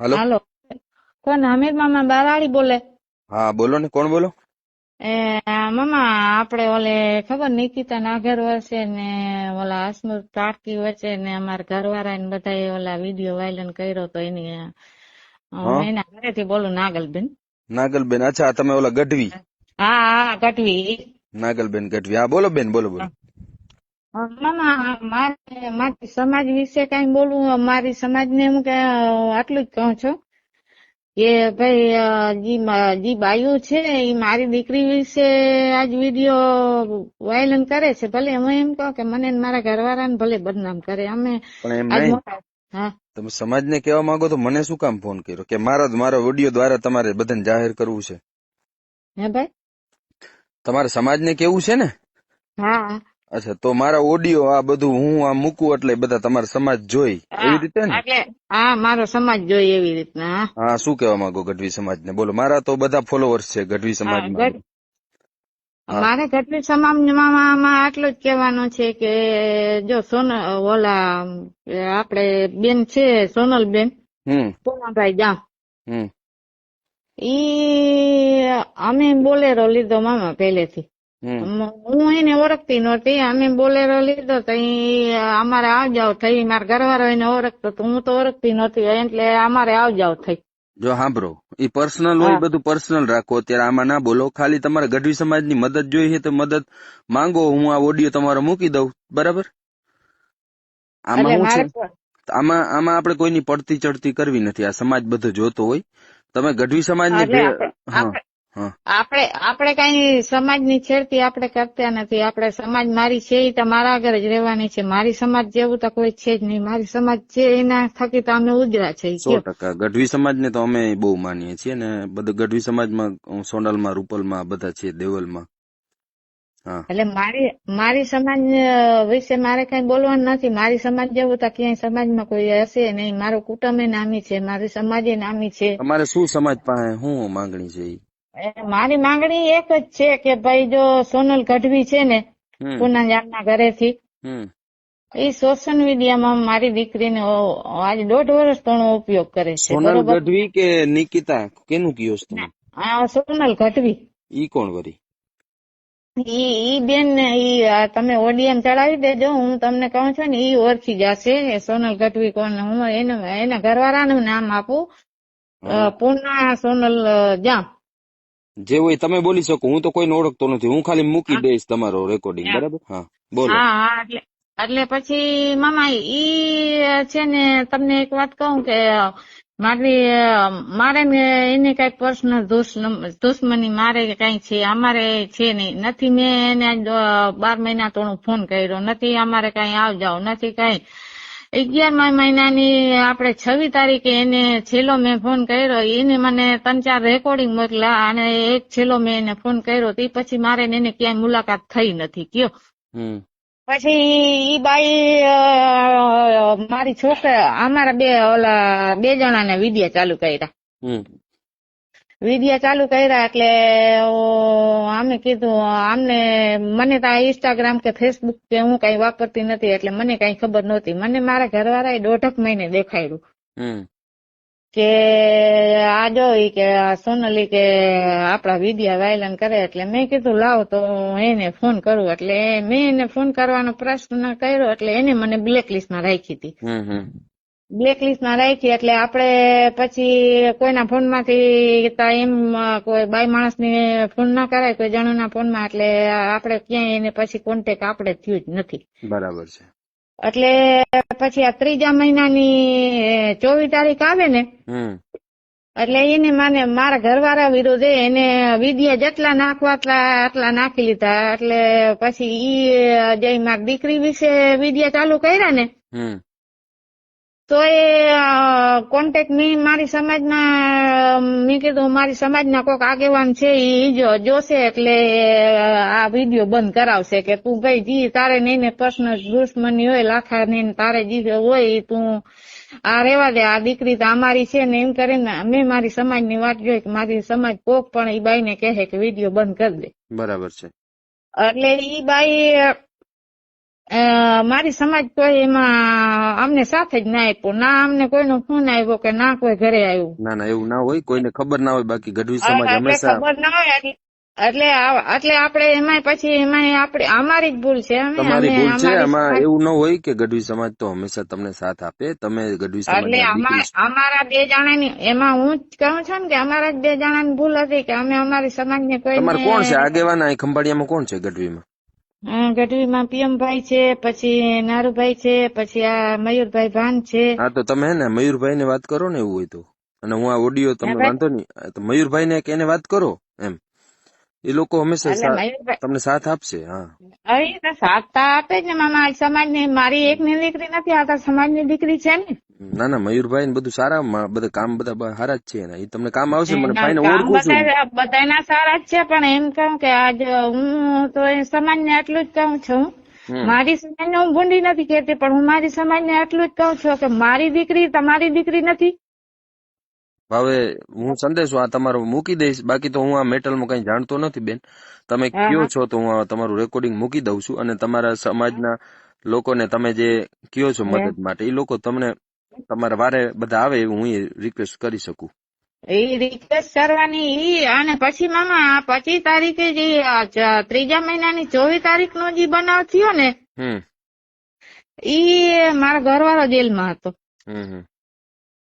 હાલો. Hello. કોણ હમીર મામા બારાડી બોલે? હા બોલો ને કોણ બોલો? એ મામા આપણે ઓલે ખબર નિકિતા નાગર વચ્ચે ને ઓલા હસમુખ તારકી વચ્ચે ને અમારા ઘરવાળા ને બધા ઓલા વીડિયો વાયલન કર્યો તો એની? એના ઘરેથી બોલું નાગલબેન. નાગલબેન અચ્છા તમે ઓલા ગઢવી? હા હા ગઢવી. નાગલબેન ગઢવી. હા બોલો બેન બોલો બોલો. મારે સમાજ વિશે કઈ બોલવું મારી સમાજ ને હું કે આટલું જ કહું છું. કે ભાઈ જે બાયું છે એ મારી દીકરી વિશે આજ વીડિયો વાયલન કરે છે ભલે હું એમ કહું કે મને મારા મારા ઘરવાળાને ભલે બદનામ કરે અમે તમે સમાજને કેવા માંગો તો મને શું કામ ફોન કર્યો? કે મારા મારો વીડિયો દ્વારા તમારે બધાને જાહેર કરવું છે. હે ભાઈ? તમારે સમાજને કેવું છે ને? હા. અચ્છા તો મારા ઓડિયો આ બધું હું આ મૂકું એટલે બધા તમારા સમાજ જોઈ. એવી રીતે ને? હા મારો સમાજ જોઈ એવી રીતના હા. શું કહેવા માંગો ગઢવી સમાજ ને બોલો મારા તો બધા ફોલોવર્સ છે ગઢવી સમાજમાં. ગઢ- મારે ગઢવી સમાજમાં આટલું જ કહેવાનું છે કે જો સોનલ ઓલા આપડે આપણે બેન છે સોનલ બેન હમ. સોનાભાઈ જા હમ. ઈ અમે બોલેરો લીધો મામા પહેલેથી. હું એને ઓળખતી નહોતી. અમે બોલેરો લીધો તો અમારે આવ જાવ થઈ. મારા ઘરવાળો એને ઓળખતો તો હું તો ઓળખતી નહોતી. એટલે અમારે આવ જાવ થઈ. જો સાંભળો એ પર્સનલ હોય બધું પર્સનલ રાખો. અત્યારે આમાં ના બોલો. ખાલી તમારે ગઢવી સમાજની મદદ જોઈએ તો મદદ માંગો. હું આ ઓડિયો તમારો મૂકી દઉં. બરાબર? આમાં આમાં આમાં આપણે કોઈની પડતી ચડતી કરવી નથી. આ સમાજ બધો જોતો હોય. તમે ગઢવી સમાજની આપણે- આપણે- કઈ સમાજની છેડતી આપણે કરતા નથી. આપણે સમાજ મારી છે એ તો મારા આગળ જ રહેવાની છે. મારી સમાજ જેવું તો કોઈ છે જ નહીં. મારી સમાજ છે એના થકી તો અમે ઉજરા છે સો ટકા. ગઢવી સમાજને તો અમે બહુ માનીએ છીએ ને બધું ગઢવી સમાજમાં સોનલમાં રૂપલમાં બધા છે દેવલમાં. એટલે મારી મારી સમાજ વિશે મારે કઈ બોલવાનું નથી. મારી સમાજ જેવું તો ક્યાંય સમાજમાં કોઈ હશે નહીં. મારું કુટુંબ એ નામી છે. મારી સમાજ એ નામી છે. તમારે શું સમાજ પાસે શું માંગણી છે મારી માંગણી એક જ છે કે ભાઈ જો સોનલ ગઢવી છે ને પૂના જામના ઘરેથી એ સોશિયલ મીડિયામાં મારી દીકરીને આજ દોઢ વર્ષ ઘણો ઉપયોગ કરે છે સોનલ ગઢવી કે નિકિતા? કેનું કયો છો તમે? સોનલ ગઢવી. ઈ કોણ વરી ઈ બેન ને ઈ તમે ઓડિયમ ચડાવી દેજો હું તમને કહું છું ને ઈ ઓળખી જશે એ સોનલ ગઢવી કોણ હું એને એના ઘરવાળાનું નામ આપું. પૂર્ણા સોનલ જામ. જે હોય તમે બોલી શકો. હું તો કોઈને ઓળખતો નથી. હું ખાલી મૂકી દઈશ તમારો રેકોર્ડિંગ બરાબર? હા બોલો. હા હા એટલે એટલે પછી મામા ઈ છે ને તમને એક વાત કહું કે મારી મારે એને કઈ પર્સનલ દુશ્મની મારે કઈ છે અમારે છે નહીં. નથી મેં એને બાર મહિના તો ફોન કર્યો. નથી અમારે કઈ આવ જાવ નથી કઈ. અગિયારમા મહિનાની આપણે છવ્વી તારીખે એને છેલ્લો મેં ફોન કર્યો. એને મને ત્રણ ચાર રેકોર્ડિંગ મોકલા અને એક છેલ્લો મેં એને ફોન કર્યો. તે પછી મારે એને ક્યાંય મુલાકાત થઈ નથી. કયો? હમ. પછી ઈ બાઈ મારી છોકરા અમારા બે ઓલા બે જણાને વિડિયા ચાલુ કર્યા. હમ. વિડિયા ચાલુ કર્યા એટલે અમે કીધું આમને મને તો આ ઇન્સ્ટાગ્રામ કે ફેસબુક કે હું કઈ વાપરતી નથી એટલે મને કઈ ખબર નહોતી. મને મારા ઘરવાળા દોઢક મહિને દેખાડ્યું. કે આ જો કે સોનલી કે આપડા વિડિયા વાયલન કરે એટલે મેં કીધું લાવ તો એને ફોન કરું. એટલે મેં એને ફોન કરવાનો પ્રશ્ન કર્યો એટલે એને મને બ્લેક લિસ્ટમાં રાખી હતી. હમ હમ બ્લેક લિસ્ટમાં રાખી એટલે આપણે પછી કોઈના ફોનમાંથી માંથી એમ કોઈ કોઈ માણસ માણસને ફોન ના કરાય કોઈ જણાના ફોનમાં એટલે આપણે ક્યાંય એને પછી કોન્ટેક આપણે થયું જ નથી. બરાબર છે. એટલે પછી આ ત્રીજા મહિનાની ચોવીસ તારીખ આવે ને એટલે એને માને મારા ઘરવાળા વિરુદ્ધ એને વિદ્યા જેટલા નાખવા આટલા નાખી લીધા એટલે પછી ઈ જે મારી દીકરી વિશે વિદ્યા ચાલુ કર્યા ને તો એ કોન્ટેક્ટ મેં મારી સમાજના મેં કીધું મારી સમાજના કોઈક આગેવાન છે ઈ જો જોશે એટલે આ વીડિયો બંધ કરાવશે કે તું ભાઈ જી તારે ને પર્સનલ દુશ્મની હોય લાખા ને તારે જી હોય તું આ રેવા દે આ દીકરી તો અમારી છે ને એમ કરીને મેં મારી સમાજની વાત જોઈ કે મારી સમાજ કોક પણ ઈ બાઈને કહે કે વીડિયો બંધ કરી દે. બરાબર છે. એટલે ઈ બાઈ મારી સમાજ કોઈ એમાં અમને સાથે જ ના આપ્યો. ના અમને કોઈનો ફોન આવ્યો કે ના કોઈ ઘરે આવ્યું ના ના એવું ના હોય કોઈને ખબર ના હોય બાકી ગઢવી સમાજ હંમેશા ખબર ના હોય એટલે એટલે આપણે એમાં પછી એમાં આપણે અમારી જ ભૂલ છે. તમારી ભૂલ છે આમાં એવું ન હોય કે ગઢવી સમાજ તો હંમેશા તમને સાથ આપે તમે ગઢવી એટલે દીકરી છો. અમારા બે જણાની એમાં હું જ કહું છું ને કે અમારા જ બે જણાની ભૂલ હતી કે અમે અમારી સમાજને કોઈ તમારે કોણ છે? આગેવાન અહીં ખંભાળિયામાં કોણ છે ગઢવીમાં? ગઢવીમાં પીએમભાઈ છે પછી નારુભાઈ છે પછી આ મયુરભાઈ ભાન છે. હા તો તમે હે ને મયુરભાઈ ને વાત કરો ને એવું હોય તો. અને હું આ ઓડિયો તમે વાંધો નહીં તો મયુરભાઈ ને એને વાત કરો એમ. એ લોકો હંમેશા તમને સાથ આપશે હા. સાથ તો આપે જ ને મામા. સમાજની મારી એક ની દીકરી નથી આ તો સમાજની દીકરી છે ને. ના ના મયુરભાઈ ને બધું સારા બધા કામ બધા સારા જ છે એ તમને કામ આવશે મને ફાઈન ઓળખું છું બધા બધાના સારા જ છે પણ એમ કહું કે આજ હું તો એ સમાજને આટલું જ કહું છું. મારી સમાજ ને હું ભૂંડી નથી કેતી પણ હું મારી સમાજ ને આટલું જ કહું છું કે મારી દીકરી તમારી દીકરી નથી. હવે હું સંદેશો આ તમારો મૂકી દઈશ. બાકી તો હું આ મેટલમાં કઈ જાણતો નથી બેન. તમે કયો છો તો હું તમારું રેકોર્ડિંગ મૂકી દઉં છું અને તમારા સમાજના લોકોને તમે જે કયો છો મદદ માટે એ લોકો તમને તમારા વારે બધા આવે એવું હું રિક્વેસ્ટ કરી શકું. એ રિક્વેસ્ટ કરવાની ઈ અને પછી મામા પચીસ તારીખે જે ત્રીજા મહિનાની ચોવીસ તારીખ નો જે બનાવ થયો ને હમ. ઈ મારા ઘરવાળો જેલમાં હતો.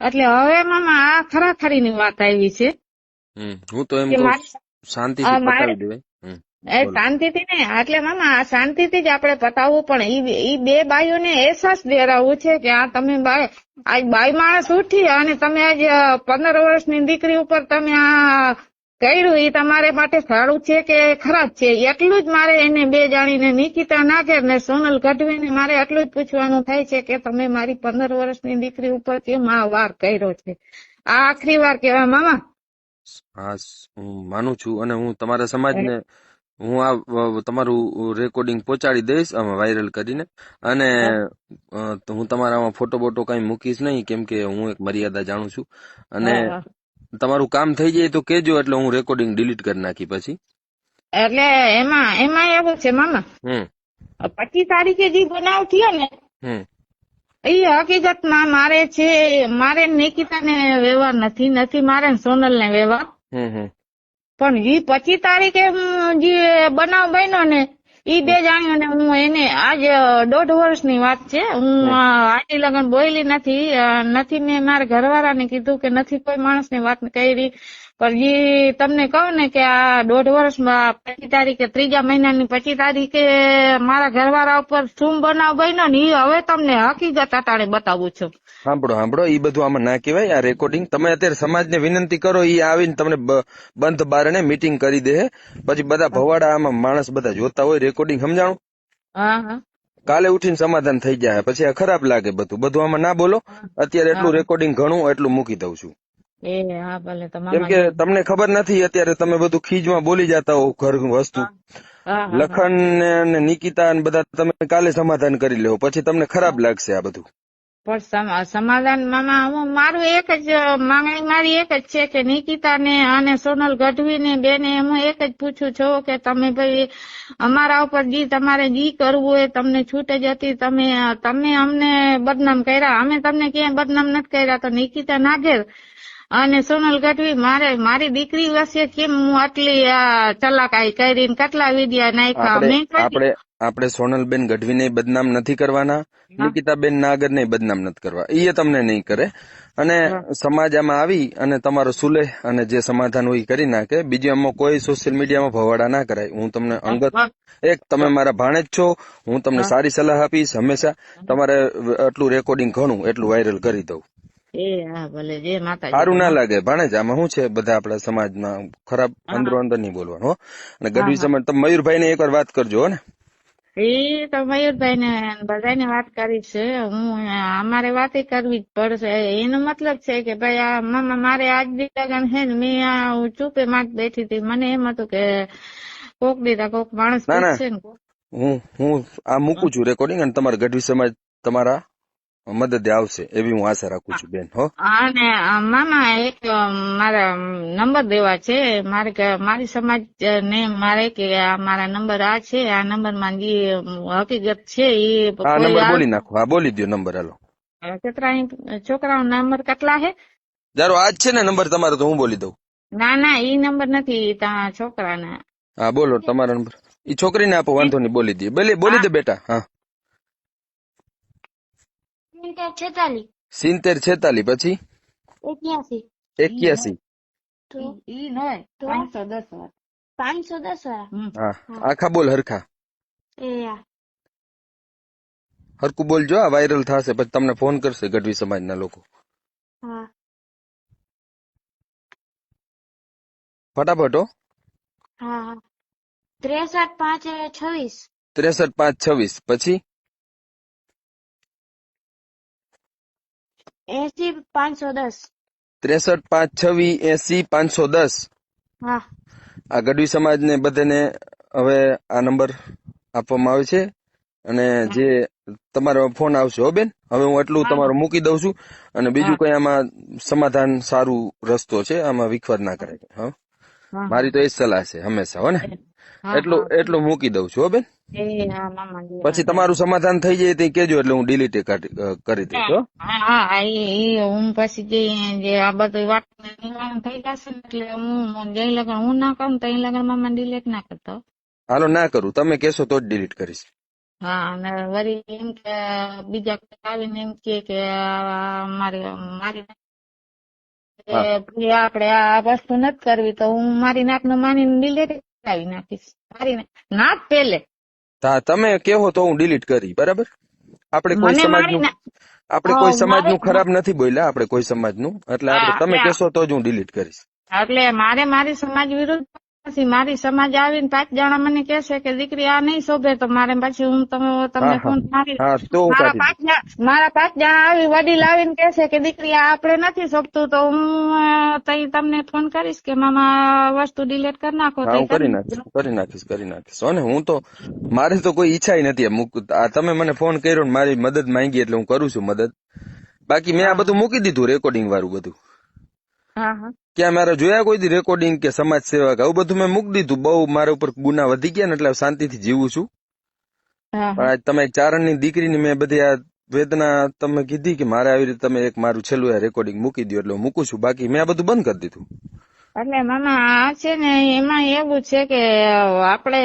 એટલે હવે મામા આ ખરાખરીની વાત આવી છે. હું તો એમ શાંતિથી પતાવી દેવાય. હમ એ શાંતિ શાંતિથી ને એટલે મામા આ શાંતિથી જ આપણે પતાવવું પણ ઈ ઈ બે બાઈઓને અહેસાસ દેરાવું છે કે આ તમે બાય આજ બાઈ માણસ ઉઠી અને તમે આજ પંદર વર્ષની દીકરી ઉપર તમે આ કર્યું એ તમારે માટે સારું છે કે ખરાબ છે? એટલું જ મારે એને બે જાણીને નિકિતા નાગર ને સોનલ ગઢવીને મારે એટલું જ પૂછવાનું થાય છે કે તમે મારી પંદર વર્ષની દીકરી ઉપર કેમ આ વાર કર્યો છે? આ આખરી વાર કેવા મામા. હા હું માનું છું અને હું તમારા સમાજને હું આ તમારું રેકોર્ડિંગ પહોંચાડી દઈશ આમાં વાયરલ કરીને. અને હું તમારામાં ફોટો બોટો કઈ મૂકીશ નહીં કેમ કે હું એક મર્યાદા જાણું છું. અને. તમારું કામ થઈ જાય તો કેજો એટલે હું રેકોર્ડિંગ ડિલીટ કરી નાખી પછી. એટલે એમાં એમાં એવું છે મામા. હમ. પચીસ તારીખે જે બનાવ થયો ને હમ. એ હકીકતમાં મારે છે મારે નિકિતા ને વ્યવહાર નથી નથી મારે સોનલ ને વ્યવહાર. હમ હમ. પણ જે પચીસ તારીખે હું જે બનાવ બન્યો ને ઈ બે જાણ્યો હું એને આજ દોઢ વર્ષની વાત છે. હું આજી લગન બોયલી નથી નથી મેં મારા ઘરવાળાને કીધું કે નથી કોઈ માણસની વાત કરી પણ એ તમને કહું ને કે આ દોઢ વર્ષમાં પચીસ તારીખે ત્રીજા મહિનાની પચીસ તારીખે મારા ઘરવાળા ઉપર શું બનાવ બન્યો ને ઈ હવે તમને હકીકત અટાણે બતાવું છું. સાંભળો સાંભળો એ બધું આમાં ના કહેવાય. આ રેકોર્ડિંગ તમે અત્યારે સમાજને વિનંતી કરો એ આવીને તમને બંધ બારણે મીટિંગ કરી દે પછી બધા ભવાડા આમાં માણસ બધા જોતા હોય રેકોર્ડિંગ સમજાણું? હા હા. કાલે ઉઠીને સમાધાન થઈ જાય પછી આ ખરાબ લાગે બધું. બધું આમાં ના બોલો. અત્યારે એટલું રેકોર્ડિંગ ઘણું એટલું મૂકી દઉં છું. એ હા ભલે કેમ કે તમને ખબર નથી અત્યારે તમે બધું ખીજમાં બોલી જતા હો ઘર વસ્તુ. લખન ને નિકિતા ને બધા તમે કાલે સમાધાન કરી લો પછી તમને ખરાબ લાગશે આ બધું. પણ સમાધાન મામા હું મારું એક જ માંગણી મારી એક જ છે કે નિકિતા ને અને સોનલ ગઢવી ને બેને હું એક જ પૂછું છું કે તમે ભાઈ અમારા ઉપર જી તમારે જી કરવું હોય તમને છૂટ જ હતી તમે તમે અમને બદનામ કર્યા. અમે તમને ક્યાંય બદનામ નથી કર્યા તો નિકિતા નાગેર અને સોનલ ગઢવી મારે મારી દીકરી વાસે કેમ હું આટલી આ ચલાકાઈ કરીને કેટલા વિદ્યા નાખ્યા? આપણે આપણે સોનલબેન ગઢવીને બદનામ નથી કરવાના નિકિતાબેન નાગરને બદનામ નથી કરવા. એ તમને નહીં કરે. અને સમાજ આમાં આવી અને તમારો સુલેહ અને જે સમાધાન હોય કરી નાખે. બીજું આમાં કોઈ સોશિયલ મીડિયામાં ભવાડા ના કરાય. હું તમને અંગત એક તમે મારા ભાણેજ છો. હું તમને સારી સલાહ આપીશ. હંમેશા તમારે આટલું રેકોર્ડિંગ ઘણું એટલું વાયરલ કરી દઉં. એ હા ભલે જય માતાજી. સારું ના લાગે ભાણેજ આમાં શું છે? બધા આપણા સમાજમાં ખરાબ અંદરો અંદર નહીં બોલવાનું હો. અને ગઢવી સમાજ તમે મયુરભાઈ ને એકવાર વાત કરજો હો ને. એ તો મયુરભાઈ ને બધાને વાત કરી છે. હું અમારે વાત કરવી જ પડશે. એનો મતલબ છે કે ભાઈ આ મામા મારે આજ દી લગન છે ને મેં આ હું ચૂપે માં બેઠી હતી. મને એમ હતું કે કોક દીધા કોક માણસ. પૂછશે ને હું હું આ મૂકું છું રેકોર્ડિંગ અને તમારા ગઢવી સમાજ તમારા મદદે આવશે એવી હું આશા રાખું છું બેન હો. અને મામા એક મારા નંબર દેવા છે. મારે મારી સમાજ ને મારે કે આ મારા નંબર આ છે આ નંબરમાં જે હકીકત છે એ નંબર બોલી નાખો. હા બોલી દો નંબર હાલો. કેટલા છોકરાઓ નંબર કેટલા છે જારો આજ છે ને નંબર તમારો તો હું બોલી દઉં. ના ના ઈ નંબર નથી છોકરાના. હા બોલો તમારો નંબર. ઈ છોકરીને આપો વાંધો નહીં બોલી દે બોલી બોલી દે બેટા હા. છેતાલીસ સિત્તેર છેતાલીસ પછી એક્યાસી એક્યાસી તો ઈ નય તો? પાંચસો દસ વાર પાંચસો દસ વાળા હમ. હા આખા બોલ હરખા એ આ. હરકું બોલજો આ વાયરલ થશે પછી તમને ફોન કરશે ગઢવી સમાજના લોકો હા ફટાફટ હો હા હા ત્રેસઠ પાંચ છવ્વીસ ત્રેસઠ પાંચ છવ્વીસ પછી એસી પાંચસો દસ. ત્રેસઠ પાંચ છવ્વીસ એસી પાંચસો દસ. હા. આ ગઢવી સમાજને બધાને હવે આ નંબર આપવામાં આવે છે. અને જે તમારો ફોન આવશે હો બેન? હવે હું એટલું તમારું મૂકી દઉં છું. અને બીજું કઈ આમાં સમાધાન સારું રસ્તો છે આમાં વિખવાદ ના કરે હા. મારી તો એ સલાહ છે હંમેશા હો ને? એટલું એટલું મૂકી દઉં છું હો બેન? પછી તમારું સમાધાન થઈ જાય તે કેજો એટલે હું ડિલીટ કરી દઈશ હા. હા પછી જે જે આ બધું વાત થઈ જશે એટલે હું જઈ લગન હું ના કરું તો એ લગન મામા ડિલીટ ના કરતો. હાલો ના કરું. તમે કેશો તો જ ડિલીટ કરીશ. હા અને વરી એમ કે બીજા આવીને એમ કે કે મારી મારી કે આપણે આ વસ્તુ નથી કરવી તો હું મારી નાક નાકનું માની ડિલેટ કરાવી નાખીશ. મારી નાક પેલે તમે કેવો તો હું ડિલીટ કરી બરાબર? આપણે કોઈ સમાજનું આપણે કોઈ સમાજનું ખરાબ નથી બોલ્યા આપણે કોઈ સમાજનું. એટલે આપણે તમે કેશો કહેશો તો જ હું ડિલીટ કરીશ. એટલે મારે મારી સમાજ વિરુદ્ધ નથી મારી સમાજ આવીને પાંચ જણા મને કેસે કે દીકરી આ નહીં શોભે તો મારે પછી હું તમે તમને. ફોન મારી મારા પાંચ જણા મારા પાંચ જણા આવી વડીલ આવીને કહેશે કે દીકરી આ આપણે નથી શોભતું તો હું તઈ તમને ફોન કરીશ કે મામા વસ્તુ ડિલીટ કરી નાખો હા કરી નાખીશ કરી નાખીશ કરી નાખીશ. અને હું તો મારે તો કોઈ ઈચ્છા નથી આ તમે મને ફોન કર્યો ને મારી મદદ માંગી એટલે હું કરું છું મદદ. બાકી મેં આ બધું મૂકી દીધું રેકોર્ડિંગ વાળું બધું. હા હા. ક્યાં મારે જોયા કોઈ રેકોર્ડિંગ કે સમાજ સેવા કે આવું બધું મેં મૂકી દીધું. બહુ મારા ઉપર ગુના વધી ગયા ને એટલે શાંતિથી જીવું છું. પણ આજ તમે એક ચારણની દીકરીની મેં બધી આ વેદના તમે કીધી કે મારે આવી રીતે તમે એક મારું છેલ્લું રેકોર્ડિંગ મૂકી દો એટલે હું મૂકું છું. બાકી મેં આ બધું બંધ કરી દીધું. એટલે મામા આ છે ને એમાં એવું છે કે આપણે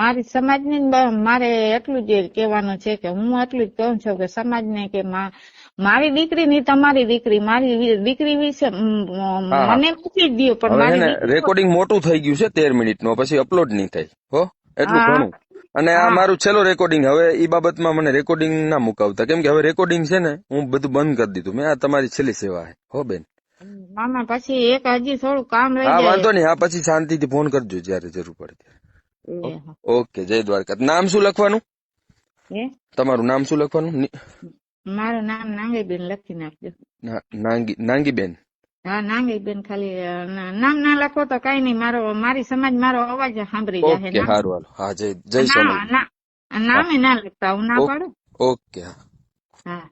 મારી સમાજને મારે એટલું જ કહેવાનું છે કે હું એટલું જ કહું છું કે સમાજને કે મારી દીકરી ની તમારી દીકરી મારી દીકરી વિશે. મને પૂછી જ દો પણ મારી રેકોર્ડિંગ મોટું થઈ ગયું છે તેર મિનિટ નો પછી અપલોડ નહીં થાય હો? એટલું ઘણું. અને આ મારું છેલ્લો રેકોર્ડિંગ હવે એ બાબતમાં મને રેકોર્ડિંગ ના મુકાવતા કેમ કે હવે રેકોર્ડિંગ છે ને હું બધું બંધ કરી દીધું. મેં આ તમારી છેલ્લી સેવા છે હો બેન? મામા પછી એક હજી થોડું કામ રહી જાય. વાંધો નહીં હા પછી શાંતિથી ફોન કરજો જયારે જરૂર પડે. ઓકે. જય દ્વારકા. નામ શું લખવાનું? તમારું નામ શું લખવાનું? મારું નામ નાંગીબેન લખી નાખજો. ના- નાંગી નાંગીબેન. હા નાંગીબેન ખાલી નામ ના લખો તો કઈ નહીં. મારો મારી સમાજ મારો અવાજ સાંભળી જાય ઓકે સારું હાલો હા જય જય સોનલ નામે ના લખતા હું ના. પાડું? ઓકે હા.